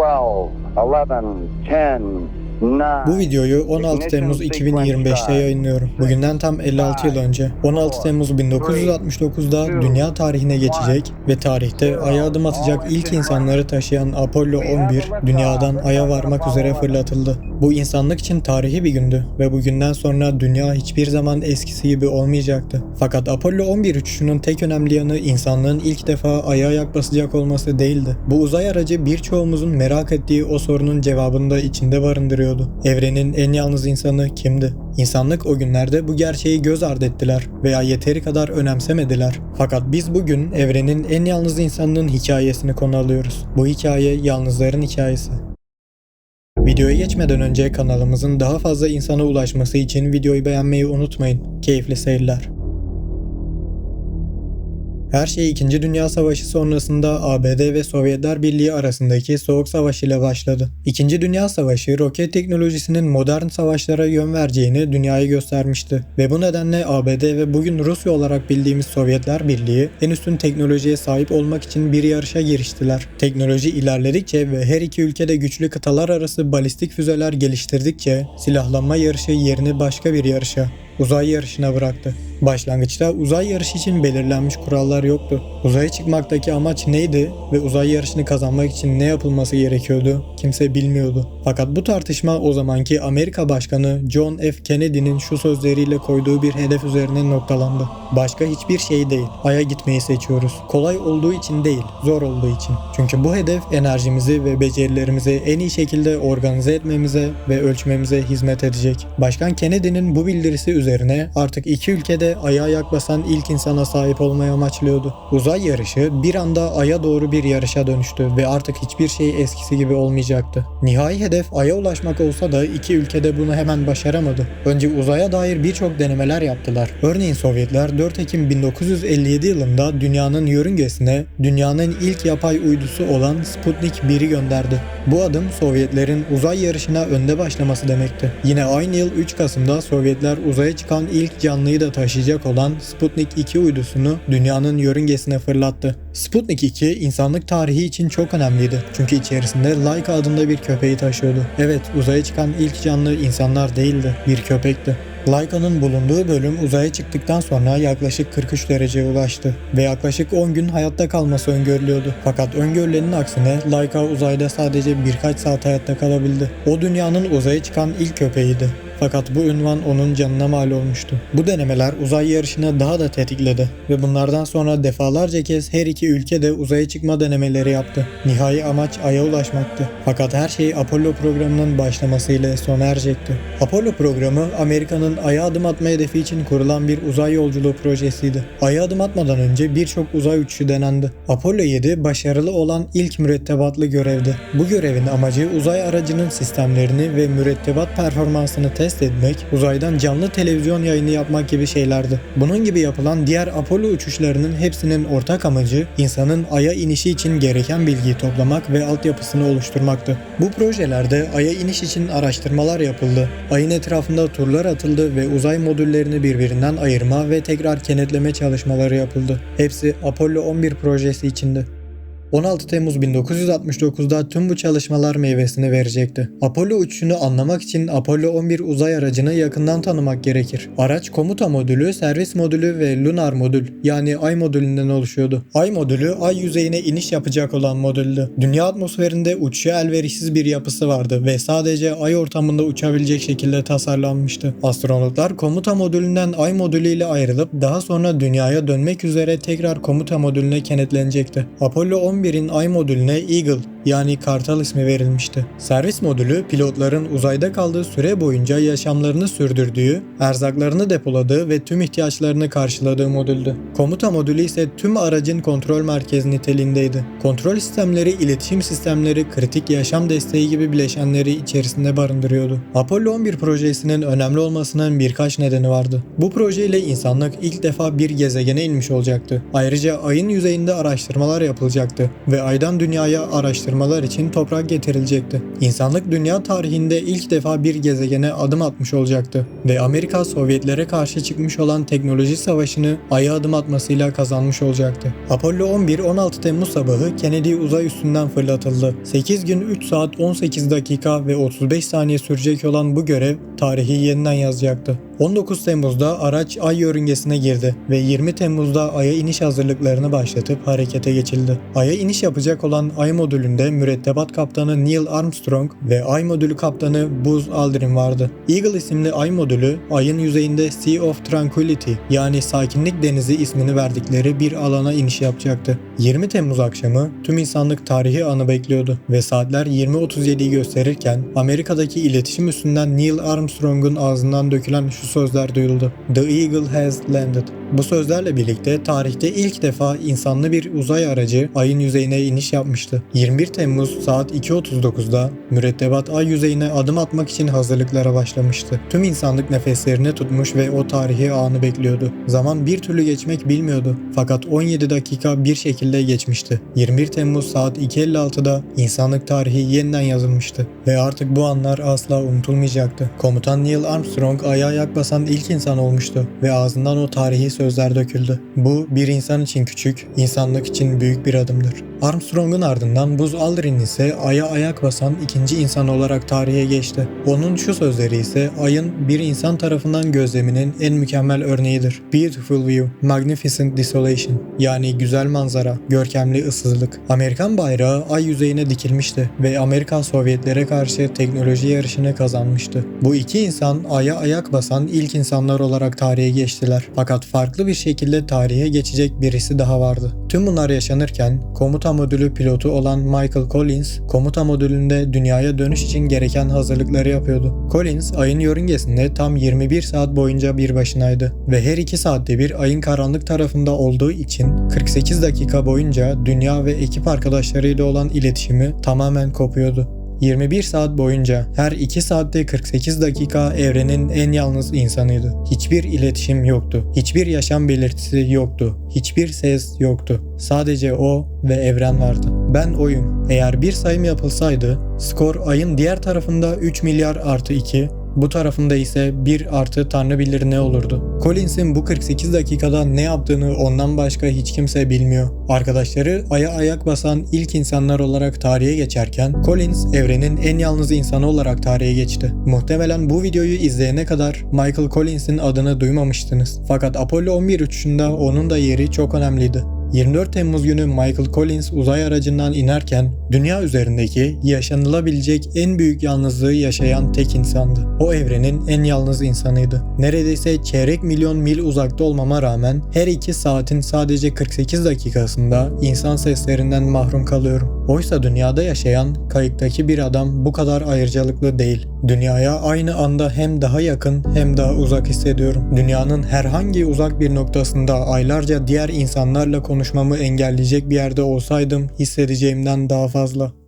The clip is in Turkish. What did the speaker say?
12, 11, 10, 9. Bu videoyu 16 Temmuz 2025'te yayınlıyorum. Bugünden tam 56 yıl önce 16 Temmuz 1969'da dünya tarihine geçecek ve tarihte aya adım atacak ilk insanları taşıyan Apollo 11 dünyadan aya varmak üzere fırlatıldı. Bu insanlık için tarihi bir gündü ve bugünden sonra dünya hiçbir zaman eskisi gibi olmayacaktı. Fakat Apollo 11 uçuşunun tek önemli yanı insanlığın ilk defa aya ayak olması değildi. Bu uzay aracı birçoğumuzun merak ettiği o sorunun cevabını da içinde barındırıyordu. Evrenin en yalnız insanı kimdi? İnsanlık o günlerde bu gerçeği göz ardı ettiler veya yeteri kadar önemsemediler. Fakat biz bugün evrenin en yalnız insanının hikayesini konu alıyoruz. Bu hikaye yalnızların hikayesi. Videoya geçmeden önce kanalımızın daha fazla insana ulaşması için videoyu beğenmeyi unutmayın. Keyifli seyirler. Her şey 2. Dünya Savaşı sonrasında ABD ve Sovyetler Birliği arasındaki Soğuk Savaş ile başladı. 2. Dünya Savaşı roket teknolojisinin modern savaşlara yön vereceğini dünyaya göstermişti ve bu nedenle ABD ve bugün Rusya olarak bildiğimiz Sovyetler Birliği en üstün teknolojiye sahip olmak için bir yarışa giriştiler. Teknoloji ilerledikçe ve her iki ülkede güçlü kıtalar arası balistik füzeler geliştirdikçe silahlanma yarışı yerini başka bir yarışa, uzay yarışına bıraktı. Başlangıçta uzay yarışı için belirlenmiş kurallar yoktu. Uzaya çıkmaktaki amaç neydi ve uzay yarışını kazanmak için ne yapılması gerekiyordu kimse bilmiyordu. Fakat bu tartışma o zamanki Amerika Başkanı John F. Kennedy'nin şu sözleriyle koyduğu bir hedef üzerine noktalandı. Başka hiçbir şey değil. Ay'a gitmeyi seçiyoruz. Kolay olduğu için değil, zor olduğu için. Çünkü bu hedef enerjimizi ve becerilerimizi en iyi şekilde organize etmemize ve ölçmemize hizmet edecek. Başkan Kennedy'nin bu bildirisi üzerine artık iki ülkede Ay'a ayak basan ilk insana sahip olmayı amaçlıyordu. Uzay yarışı bir anda Ay'a doğru bir yarışa dönüştü ve artık hiçbir şey eskisi gibi olmayacaktı. Nihai hedef Ay'a ulaşmak olsa da iki ülkede bunu hemen başaramadı. Önce uzaya dair birçok denemeler yaptılar. Örneğin Sovyetler 4 Ekim 1957 yılında dünyanın yörüngesine dünyanın ilk yapay uydusu olan Sputnik 1'i gönderdi. Bu adım Sovyetlerin uzay yarışına önde başlaması demekti. Yine aynı yıl 3 Kasım'da Sovyetler uzaya çıkan ilk canlıyı da taşıyacak olan Sputnik 2 uydusunu dünyanın yörüngesine fırlattı. Sputnik 2 insanlık tarihi için çok önemliydi. Çünkü içerisinde Laika adında bir köpeği taşıyordu. Evet uzaya çıkan ilk canlı insanlar değildi, bir köpekti. Laika'nın bulunduğu bölüm uzaya çıktıktan sonra yaklaşık 43 dereceye ulaştı ve yaklaşık 10 gün hayatta kalması öngörülüyordu. Fakat öngörülenin aksine Laika uzayda sadece birkaç saat hayatta kalabildi. O dünyanın uzaya çıkan ilk köpeğiydi. Fakat bu ünvan onun canına mal olmuştu. Bu denemeler uzay yarışını daha da tetikledi ve bunlardan sonra defalarca kez her iki ülke de uzaya çıkma denemeleri yaptı. Nihai amaç Ay'a ulaşmaktı. Fakat her şey Apollo programının başlamasıyla sona erecekti. Apollo programı Amerika'nın Ay'a adım atma hedefi için kurulan bir uzay yolculuğu projesiydi. Ay'a adım atmadan önce birçok uzay uçuşu denendi. Apollo 7 başarılı olan ilk mürettebatlı görevdi. Bu görevin amacı uzay aracının sistemlerini ve mürettebat performansını test etmek, uzaydan canlı televizyon yayını yapmak gibi şeylerdi. Bunun gibi yapılan diğer Apollo uçuşlarının hepsinin ortak amacı insanın Ay'a inişi için gereken bilgiyi toplamak ve altyapısını oluşturmaktı. Bu projelerde Ay'a iniş için araştırmalar yapıldı. Ayın etrafında turlar atıldı ve uzay modüllerini birbirinden ayırma ve tekrar kenetleme çalışmaları yapıldı. Hepsi Apollo 11 projesi içindi. 16 Temmuz 1969'da tüm bu çalışmalar meyvesini verecekti. Apollo uçuşunu anlamak için Apollo 11 uzay aracını yakından tanımak gerekir. Araç komuta modülü, servis modülü ve lunar modül yani ay modülünden oluşuyordu. Ay modülü ay yüzeyine iniş yapacak olan modüldü. Dünya atmosferinde uçuşa elverişsiz bir yapısı vardı ve sadece ay ortamında uçabilecek şekilde tasarlanmıştı. Astronotlar komuta modülünden ay modülüyle ayrılıp daha sonra dünyaya dönmek üzere tekrar komuta modülüne kenetlenecekti. Apollo 11'in ay modülüne Eagle yani Kartal ismi verilmişti. Servis modülü pilotların uzayda kaldığı süre boyunca yaşamlarını sürdürdüğü, erzaklarını depoladığı ve tüm ihtiyaçlarını karşıladığı modüldü. Komuta modülü ise tüm aracın kontrol merkezi niteliğindeydi. Kontrol sistemleri, iletişim sistemleri, kritik yaşam desteği gibi bileşenleri içerisinde barındırıyordu. Apollo 11 projesinin önemli olmasının birkaç nedeni vardı. Bu projeyle insanlık ilk defa bir gezegene inmiş olacaktı. Ayrıca ayın yüzeyinde araştırmalar yapılacaktı ve aydan dünyaya araştırmalar için toprak getirilecekti. İnsanlık dünya tarihinde ilk defa bir gezegene adım atmış olacaktı ve Amerika Sovyetlere karşı çıkmış olan teknoloji savaşını aya adım atmasıyla kazanmış olacaktı. Apollo 11 16 Temmuz sabahı Kennedy uzay üstünden fırlatıldı. 8 gün 3 saat 18 dakika ve 35 saniye sürecek olan bu görev tarihi yeniden yazacaktı. 19 Temmuz'da araç ay yörüngesine girdi ve 20 Temmuz'da Ay'a iniş hazırlıklarını başlatıp harekete geçildi. Ay'a iniş yapacak olan Ay modülünde mürettebat kaptanı Neil Armstrong ve Ay modülü kaptanı Buzz Aldrin vardı. Eagle isimli Ay modülü Ay'ın yüzeyinde Sea of Tranquility yani Sakinlik Denizi ismini verdikleri bir alana iniş yapacaktı. 20 Temmuz akşamı tüm insanlık tarihi anı bekliyordu ve saatler 20.37'yi gösterirken Amerika'daki iletişim üstünden Neil Armstrong'un ağzından dökülen şu sözler duyuldu. The Eagle has landed. Bu sözlerle birlikte tarihte ilk defa insanlı bir uzay aracı ayın yüzeyine iniş yapmıştı. 21 Temmuz saat 2.39'da mürettebat ay yüzeyine adım atmak için hazırlıklara başlamıştı. Tüm insanlık nefeslerini tutmuş ve o tarihi anı bekliyordu. Zaman bir türlü geçmek bilmiyordu. Fakat 17 dakika bir şekilde geçmişti. 21 Temmuz saat 2.56'da insanlık tarihi yeniden yazılmıştı. Ve artık bu anlar asla unutulmayacaktı. Komutan Neil Armstrong aya ayak basan ilk insan olmuştu ve ağzından o tarihi sözler döküldü. Bu bir insan için küçük, insanlık için büyük bir adımdır. Armstrong'un ardından Buzz Aldrin ise aya ayak basan ikinci insan olarak tarihe geçti. Onun şu sözleri ise ayın bir insan tarafından gözleminin en mükemmel örneğidir. Beautiful view, magnificent desolation yani güzel manzara, görkemli ıssızlık. Amerikan bayrağı ay yüzeyine dikilmişti ve Amerika Sovyetlere karşı teknoloji yarışını kazanmıştı. Bu iki insan aya ayak basan ilk insanlar olarak tarihe geçtiler. Fakat farklı bir şekilde tarihe geçecek birisi daha vardı. Tüm bunlar yaşanırken komuta modülü pilotu olan Michael Collins komuta modülünde dünyaya dönüş için gereken hazırlıkları yapıyordu. Collins ayın yörüngesinde tam 21 saat boyunca bir başınaydı ve her 2 saatte bir ayın karanlık tarafında olduğu için 48 dakika boyunca dünya ve ekip arkadaşlarıyla olan iletişimi tamamen kopuyordu. 21 saat boyunca her 2 saatte 48 dakika evrenin en yalnız insanıydı. Hiçbir iletişim yoktu. Hiçbir yaşam belirtisi yoktu. Hiçbir ses yoktu. Sadece o ve evren vardı. Ben oyum. Eğer bir sayım yapılsaydı skor ayın diğer tarafında 3 milyar artı 2, bu tarafında ise 1 artı tanrı bilir ne olurdu. Collins'in bu 48 dakikada ne yaptığını ondan başka hiç kimse bilmiyor. Arkadaşları aya ayak basan ilk insanlar olarak tarihe geçerken Collins evrenin en yalnız insanı olarak tarihe geçti. Muhtemelen bu videoyu izleyene kadar Michael Collins'in adını duymamıştınız. Fakat Apollo 11 uçuşunda onun da yeri çok önemliydi. 24 Temmuz günü Michael Collins uzay aracından inerken dünya üzerindeki yaşanılabilecek en büyük yalnızlığı yaşayan tek insandı. O evrenin en yalnız insanıydı. Neredeyse çeyrek milyon mil uzakta olmama rağmen her 2 saatin sadece 48 dakikasında insan seslerinden mahrum kalıyorum. Oysa dünyada yaşayan kayıktaki bir adam bu kadar ayrıcalıklı değil. Dünyaya aynı anda hem daha yakın hem daha uzak hissediyorum. Dünyanın herhangi uzak bir noktasında aylarca diğer insanlarla konuşmamı engelleyecek bir yerde olsaydım hissedeceğimden daha fazla.